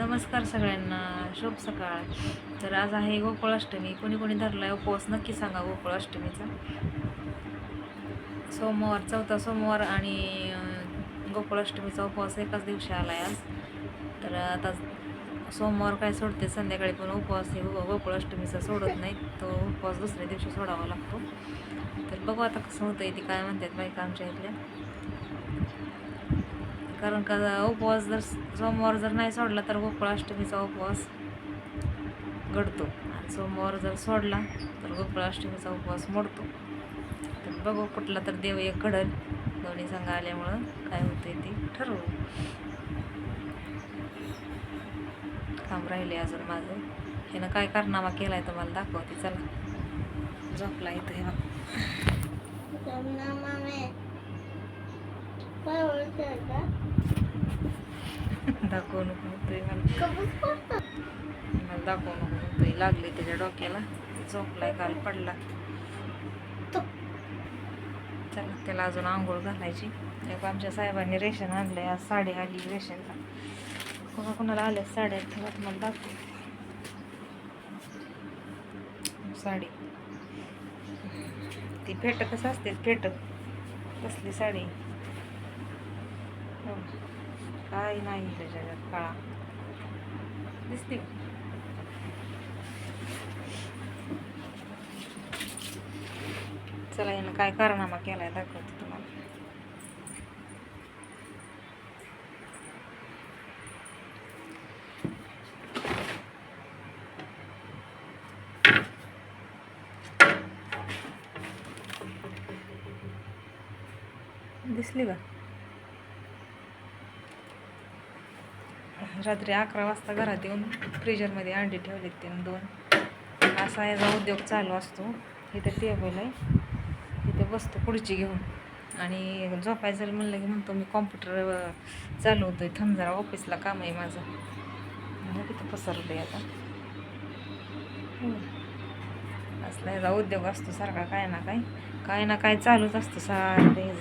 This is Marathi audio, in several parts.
नमस्कार सगळ्यांना. शुभ सकाळ. तर आज आहे गोकुळाष्टमी. कोणी कोणी धरलाय उपवास? नक्की सांगा गोकुळाष्टमीचा. सोमवार चौथा सोमवार आणि गोकुळाष्टमीचा उपवास एकाच दिवशी आला आहे आज. तर आता सोमवार काय सोडते? संध्याकाळी पण उपवास हे गोकुळाष्टमीचा सोडत नाही. तो उपवास दुसऱ्या दिवशी सोडावा लागतो. तर बघू आता कसं होतं ते काय म्हणतात बायका आमच्या इथल्या. कारण का उपवास जर सोमवार जर नाही सोडला तर गोकुळाष्टमीचा उपवास घडतो. आणि सोमवार जर सोडला तर गोकुळाष्टमीचा उपवास मोडतो. तर बघू कुठला तर देव एक घडल. दोन्ही संघ आल्यामुळं काय होतंय ते ठरवू. काम राहिले अजून माझं. ह्यानं काय कारनामा केलाय मला दाखवते चला. झोपला इथं हे बघ. दाखवू नको म्हणतोय मला. दाखवू नको म्हणतोय लागले त्याच्या डोक्याला. झोपलाय काल पडला. चला त्याला अजून आंघोळ घालायची. एक आमच्या साहेबांनी रेशन आणलंय. आज साडी आली रेशनला. कोणा कोणाला आल्या साड्या तेव्हा तुम्हाला दाखवू. साडी. ती फेट कसं असते फेट कसली साडी. हो. काय नाही जगात काळा. दिसते. चला यानं काय कारनामा केलाय दाखवते तुम्हाला. दिसली का? रात्री अकरा वाजता घरात येऊन फ्रीजरमध्ये अंडी ठेवलेत त्यानं दोन. असा याचा उद्योग चालू असतो. इथे टेबल आहे. इथे बसतो खुर्ची घेऊन. आणि झोपायचं जर म्हणलं की म्हणतो मी कॉम्प्युटर चालू होतो थांब जरा ऑफिसला काम आहे माझं. म्हणजे तिथं पसरलं आता. असला याचा उद्योग असतो सारखा काय ना काय. काय ना काय चालूच असतं सारखं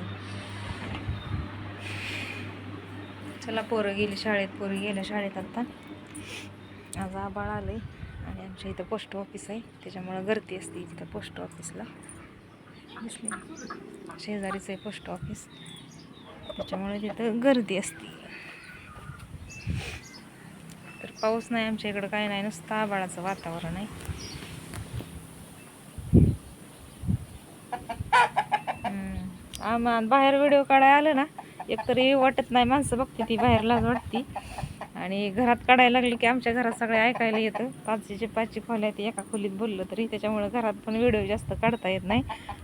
चला पोरं गेली शाळेत पोरं गेल्या शाळेत आता. आज आबाळ आहे आणि आमच्या इथं पोस्ट ऑफिस आहे. त्याच्यामुळं गर्दी असते इथं पोस्ट ऑफिसला दिसली शेजारीच आहे पोस्ट ऑफिस त्याच्यामुळे तिथं गर्दी असते. तर पाऊस नाही आमच्या इकडं काय नाही नुसतं आबाळाचं वातावरण आहे. आम्हाला आम्हा बाहेर व्हिडिओ काढायला आलं ना एकतरी वाटत नाही माणसं बघते ती बाहेरलाच वाटती. आणि घरात काढायला लागली की आमच्या घरात सगळे ऐकायला येतं. पाचशेचे पाचशे खोल्या ते एका खोलीत बोललं तरी त्याच्यामुळं घरात पण व्हिडिओ जास्त काढता येत नाही.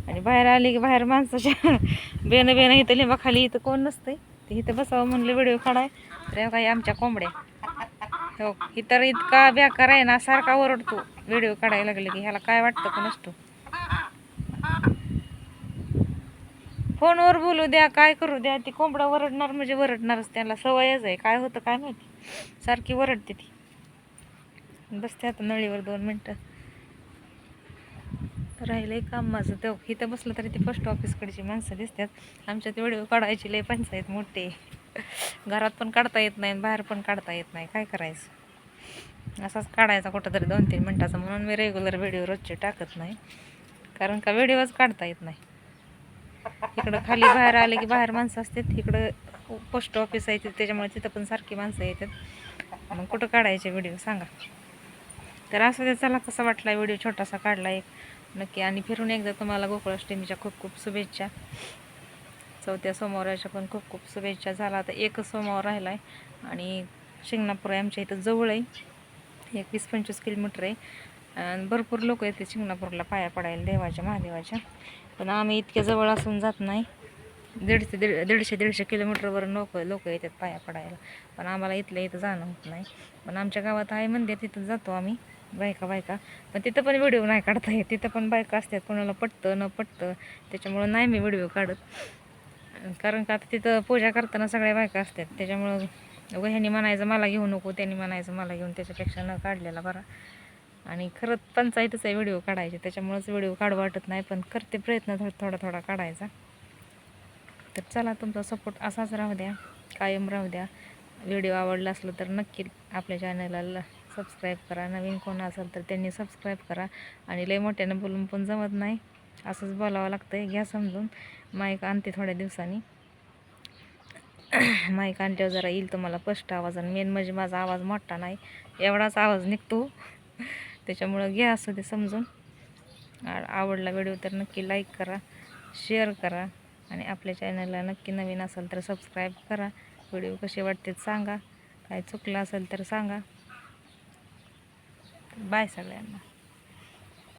आणि बाहेर आली की बाहेर माणसाच्या बेनं बेनं इथं लिंबाखाली इथं कोण नसते ते इथं बसावं म्हणलं व्हिडिओ काढाय. तर काही आमच्या कोंबड्या. हो इतर इतका बेकार आहे ना सारखा ओरडतो. व्हिडिओ काढायला लागले की ह्याला काय वाटतं पण असतो. फोनवर बोलू द्या काय करू द्या. ती कोंबडा वरडणार म्हणजे वरडणारच त्याला. सवयच आहे. काय होतं काय माहिती? सारखी वरडते ती. बसते आता नळीवर दोन मिनटं. राहिलंय काम माझं. ते इथं बसलं तरी ती पोस्ट ऑफिसकडची माणसं दिसतात. आमच्यात व्हिडिओ काढायची लय पंचायत मोठे घरात पण काढता येत नाही आणि बाहेर पण काढता येत नाही. काय करायचं? असाच काढायचा कुठं तरी दोन तीन मिनटाचा म्हणून मी रेग्युलर व्हिडिओ रोजचे टाकत नाही. कारण का व्हिडिओच काढता येत नाही. इकडं खाली बाहेर आले की बाहेर माणसं असतात. इकडं पोस्ट ऑफिस आहे तिथं त्याच्यामुळे तिथं पण सारखी माणसं येतात. मग कुठं काढायचे व्हिडिओ सांगा. तर असं ते चला कसा वाटला व्हिडिओ छोटासा काढला एक. नक्की आणि फिरून एकदा तुम्हाला गोकुळाष्टमीच्या खूप खूप शुभेच्छा. चौथ्या सोमवाराच्या पण खूप खूप शुभेच्छा झाला. आता एकच सोमवार राहिला आहे आणि शिंगणापूर आहे आमच्या इथं जवळ आहे. एक वीस पंचवीस किलोमीटर आहे. भरपूर लोक येते शिंगणापूरला पाया पडायला देवाच्या महादेवाच्या. पण आम्ही इतक्या जवळ असून जात नाही. दीडशे दीड दीडशे दीडशे किलोमीटरवर लोक लोक येतात पाया पडायला. पण आम्हाला इथल्या इथं जाणं होत नाही. पण आमच्या गावात आहे मंदिर तिथं जातो आम्ही. बायका बायका. पण तिथं पण व्हिडिओ नाही काढता येत. तिथं पण बायका असतात कोणाला पटतं न पटतं. त्याच्यामुळं नाही मी व्हिडिओ काढत. कारण का आता तिथं पूजा करताना सगळ्या बायका असतात. त्याच्यामुळं उगा म्हणायचं मला घेऊ नको त्यांनी म्हणायचं मला घेऊन त्याच्यापेक्षा न काढलेला बरा. आणि खरंच पंचायतच आहे व्हिडिओ काढायचे त्याच्यामुळेच व्हिडिओ काढू वाटत नाही पण करते प्रयत्न थोडा थोडा थोडा काढायचा. तर चला तुमचा सपोर्ट असाच राहू द्या कायम राहू द्या. व्हिडिओ आवडला असला तर नक्की आपल्या चॅनलला सबस्क्राईब करा. नवीन कोण असेल तर त्यांनी सबस्क्राईब करा. आणि लय मोठ्यानं बोलून पण जमत नाही. असंच बोलावं लागतं आहे घ्या समजून. माईक आणते थोड्या दिवसांनी. माईक आणल्यावर जरा येईल तुम्हाला स्पष्ट आवाज. आणि मेन म्हणजे माझा आवाज मोठा नाही. एवढाच आवाज निघतो. त्याच्यामुळं घ्या असं ते समजून. आ- आवडला व्हिडिओ तर नक्की लाईक करा शेअर करा आणि आपल्या चॅनलला नक्की नवीन असेल तर सबस्क्राईब करा. व्हिडिओ कसे वाटते सांगा. काय चुकलं असेल तर सांगा. बाय सगळ्यांना.